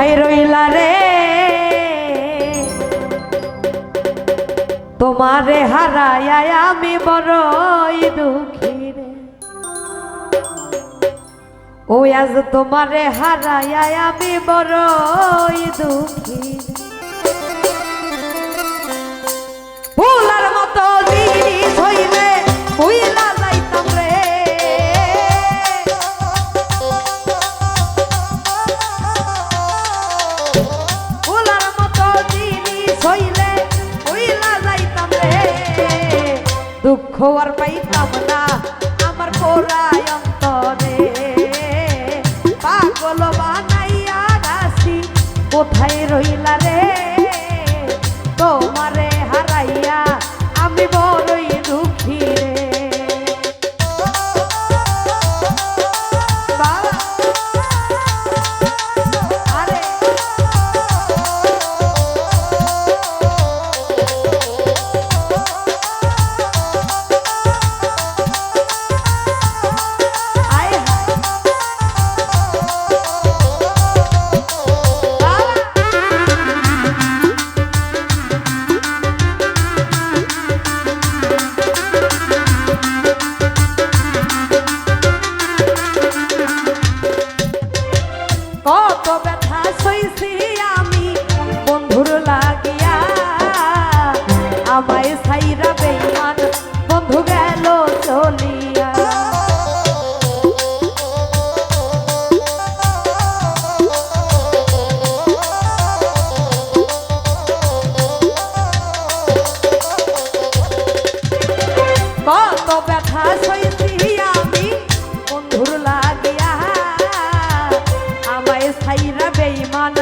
কোথায় রইলা রে। তোমারে হারাই আমি বড়ই দুঃখী রে। ও, আজ তোমারে হারায় আমি বড়ই দুঃখী ভুলার মতো দিদি হইবে দুঃখ আর পাইতাম না। আমার পোড়ায় অন্তরে পাগল বানাইয়া আসি কোথায় রইলা রে? তোমার কত ব্যথা সইছি আমি বন্ধুর লাগিয়া। আমায় সাইরা বেইমান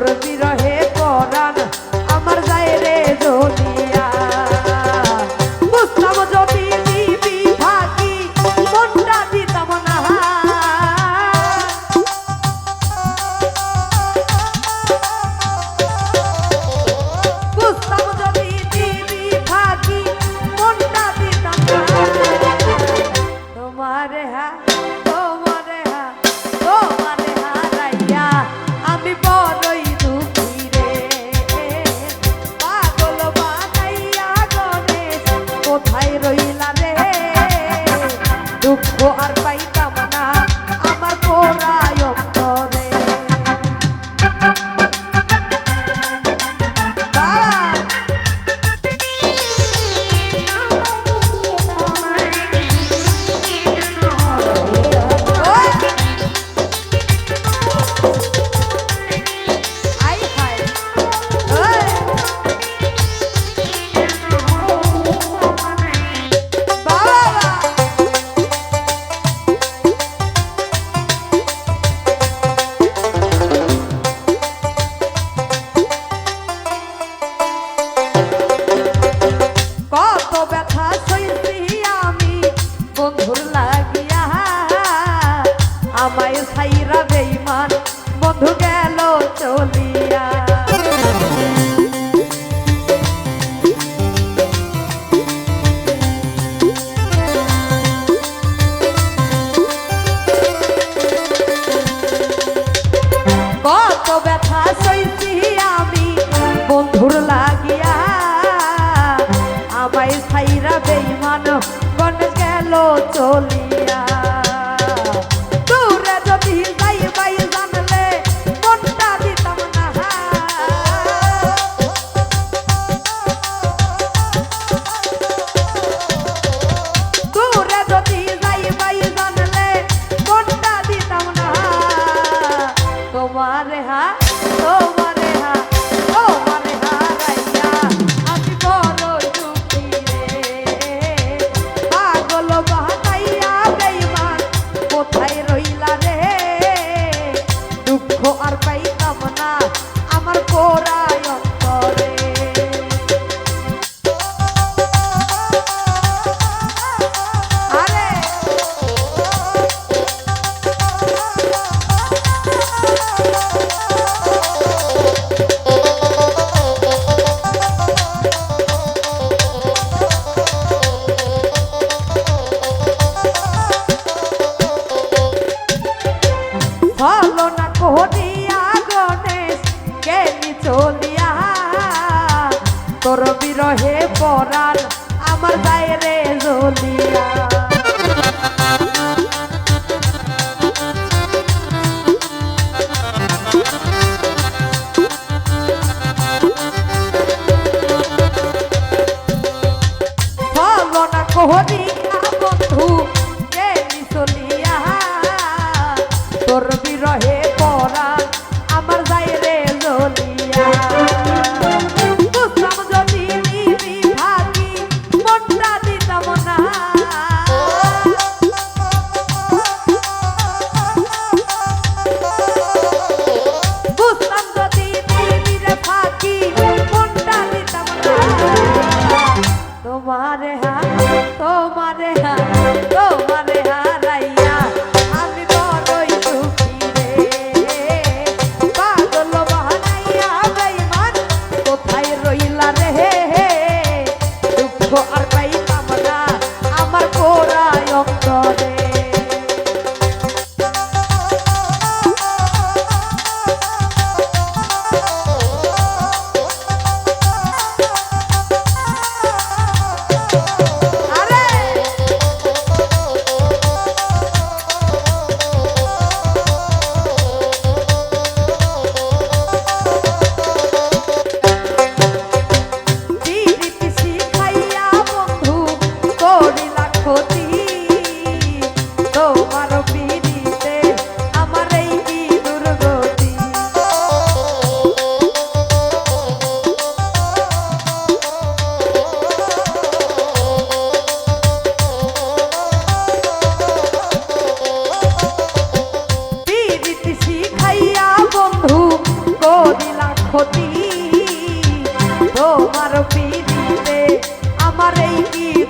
¡Retira! দুঃখ আর বলিয়া। দূরে যদি যাই বাই জানলে, মনটা দিতাম না দূরে যদি যাই বাই জানলে, মনটা দিতাম না তোমার হা পারে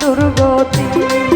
দুর্গতি।